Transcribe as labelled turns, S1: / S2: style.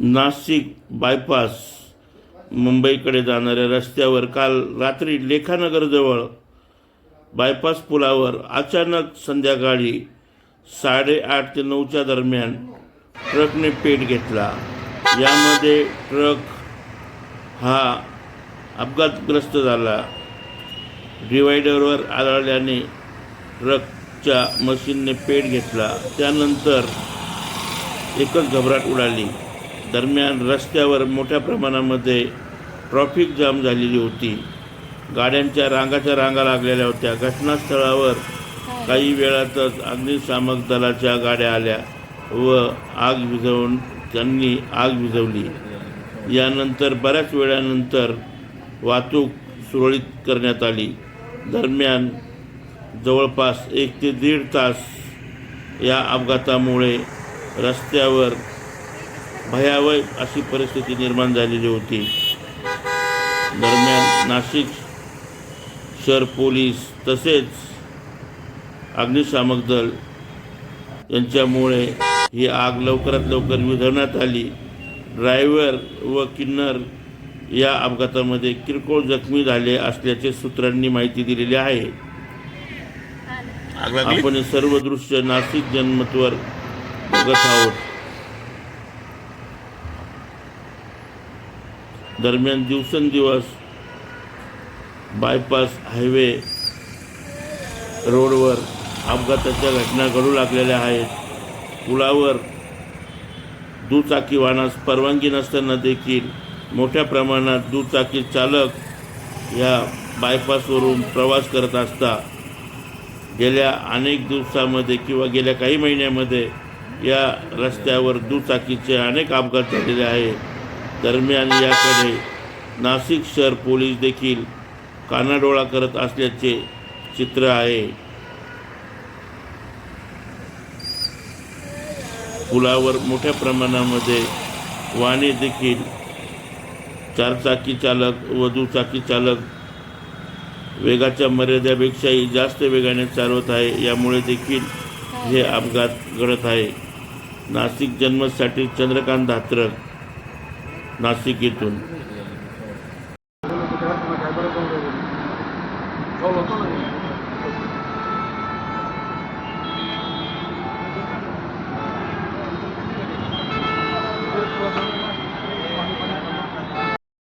S1: Nashik bypass मुंबईकडे जाणाऱ्या रस्त्यावर काल रात्री लेखानगरजवळ बायपास पुलावर अचानक संध्याकाळी साडेआठ ते नऊच्या दरम्यान ट्रकने पेट घेतला. यामध्ये ट्रक हा अपघातग्रस्त झाला. डिवायडरवर आदळल्याने ट्रकच्या मशीनने पेट घेतला. त्यानंतर एकच घबराट उडाली. दरम्यान रस्त्यावर मोठ्या प्रमाणामध्ये ट्रॉफिक जाम झालेली होती. गाड्यांच्या रांगाच्या रांगा लागलेल्या होत्या. घटनास्थळावर काही वेळातच अग्निशामक दलाच्या गाड्या आल्या व आग विझवून त्यांनी आग विझवली. यानंतर बऱ्याच वेळानंतर वाहतूक सुरळीत करण्यात आली. दरम्यान जवळपास एक ते दीड तास या अपघातामुळे रस्त्यावर भयावह अशी परिस्थिती निर्माण झालेली होती. दरम्यान नाशिक शहर पोलीस तसेच अग्निशामक दल यांच्यामुळे ही आग लवकरात लवकर विझवण्यात आली. ड्रायव्हर व किन्नर या अपघातामध्ये किरकोळ जखमी झाले असल्याचे सूत्रांनी माहिती दिलेली आहे. आपण सर्व दृश्य नाशिक जनमतवर बघत आहोत. दरम्यान दिवसेंदिवस बायपास हायवे रोडवर अपघाताच्या घटना घडू लागलेल्या आहेत. पुलावर दुचाकी वाहनास परवानगी नसताना देखील मोठ्या प्रमाणात दुचाकी चालक या बायपासवरून प्रवास करत असता गेल्या अनेक दिवसामध्ये किंवा गेल्या काही महिन्यामध्ये या रस्त्यावर दुचाकीचे अनेक अपघात झालेले आहे दरम्यान याकडे नाशिक शहर पोलीस देखील कानाडोळा करत असल्याचे चित्र आहे. पुलावर मोठ्या प्रमाणामध्ये वाहने देखील चारचाकी चालक व दुचाकी चालक वेगाच्या मर्यादेपेक्षाही जास्त वेगाने चालवत आहे यामुळे देखील हे अपघात घडत आहे. नाशिक जन्मसाठी चंद्रकांत धात्रक नाशिक येथून
S2: ठेवलं होतं ना